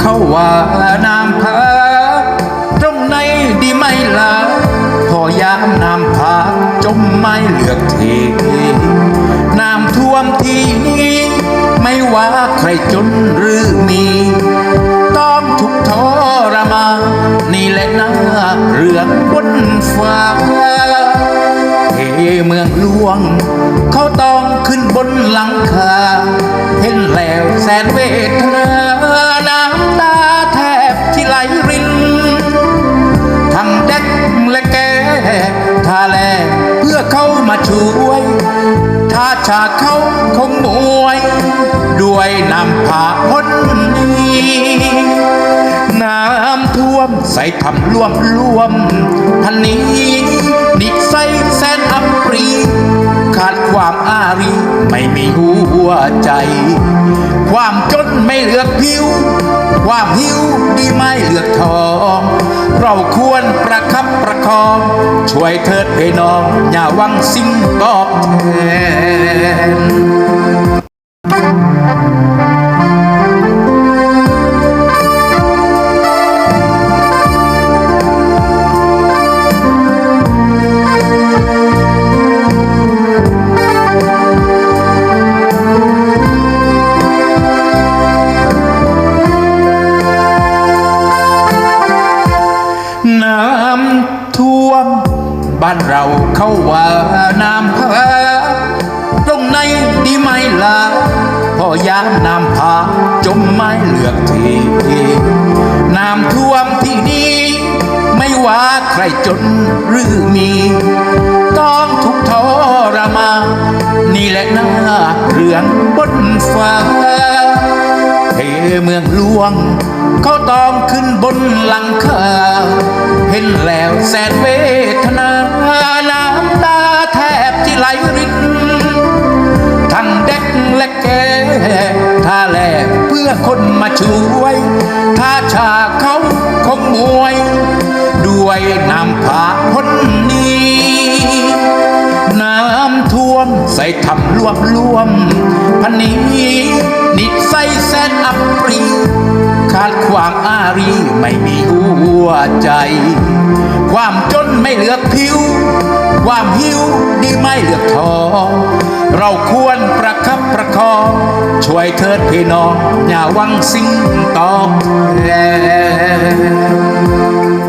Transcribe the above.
เข้าว่านามพาตรงไหนดีไหม่ล่ะพอยามนามพาจมไม่เหลือกเทน้ำท่วมที่นี้ ไม่ว่าใครจนหรือมี ต้องทุกข์ทรมานนี่แหละหน้าเรื่องบนฟ้าเฮเมืองหลวง เขาต้องขึ้นบนหลังคา ห็นแล้วแสนเวทนาน้ำตาแทบที่ไหลริน ทั้งเด็กและแก่ท่าแลเพื่อเข้ามาช่วย ถ้าชาเขาคงมวย ด้วยน้ำผาพ้นนี้น้ำท่วมใส่ทำร่วมร่วมพันนี้นิสัยแสนอัปรี วใจ ความจนไม่เลือกผิว ความหิวดีไม่เลือกทอง เราควรประคับประคอง ช่วยเถิดพี่น้อง อย่าหวังสิ่งตอบแทน วม บ้านเราเข้าว่าน้ำพาตรงไหนดีไหมล่ะพอยามน้ำพาจมไม่เหลือกทีน้ำท่วมที่นี้ไม่ว่าใครจนหรือมี ต้องทุกข์ทรมานนี่แหละหน้าเรื่องบนฟ้า เมืองหลวง เขาต้องขึ้นบนหลังคา เห็นแล้วแสนเวทนา น้ำตาแทบที่ไหลรินทั้งเด็กและแก่ท่าแลเพื่อคนมาช่วยถ้าชาเขาคงมวย ด้วยน้ำผาพ้นนี้ ใส่ทำรวบรวมพันนี้นิสัยแสนอัปรีขาดความอารีไม่มีหัวใจ ความจนไม่เหลือผิว ความหิวดีไม่เหลือทองเราควรประคับประคองช่วยเถิดพี่น้องอย่าวังสิ่งตอบแทน